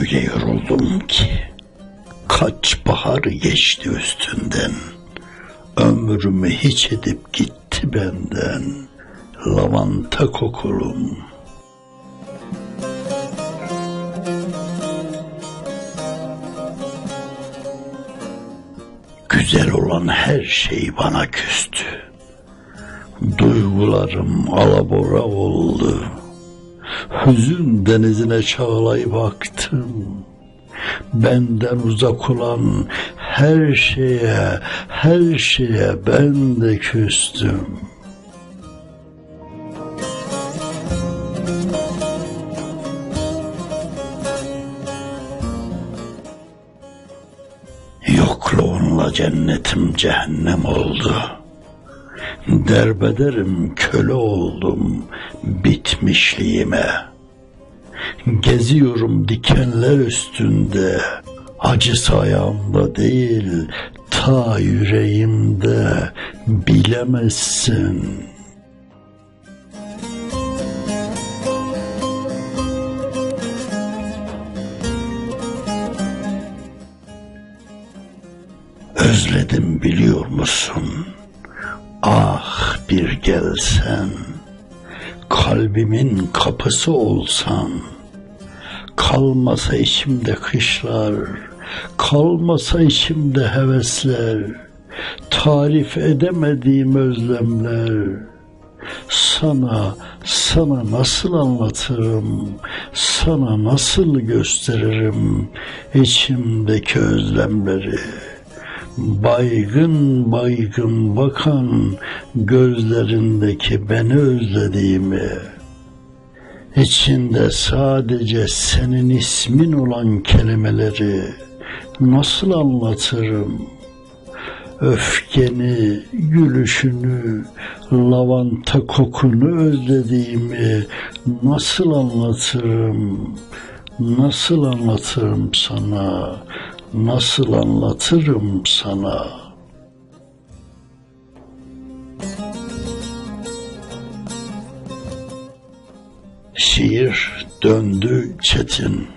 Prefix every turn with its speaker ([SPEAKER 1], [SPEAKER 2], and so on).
[SPEAKER 1] Öyle yoruldum ki kaç bahar geçti üstünden. Ömrümü hiç edip gitti benden. Lavanta kokulum. Güzel olan her şey bana küstü. Duygularım alabora oldu. Hüzün denizine çağlayıp baktım. Benden uzak olan her şeye, her şeye ben de küstüm. Yokluğunla cennetim cehennem oldu. Derbederim köle oldum bitmişliğime. Geziyorum dikenler üstünde, acısı ayağımda değil, ta yüreğimde bilemezsin. Özledim biliyor musun? Ah bir gelsen, kalbimin kapısı olsan, kalmasa içimde kışlar, kalmasa içimde hevesler, tarif edemediğim özlemler. Sana, sana nasıl anlatırım, sana nasıl gösteririm içimdeki özlemleri.'' Baygın baygın bakan gözlerindeki beni özlediğimi, içinde sadece senin ismin olan kelimeleri nasıl anlatırım? Öfkeni, gülüşünü, lavanta kokunu özlediğimi nasıl anlatırım? Nasıl anlatırım sana? Nasıl anlatırım sana? Şiir döndü çetin.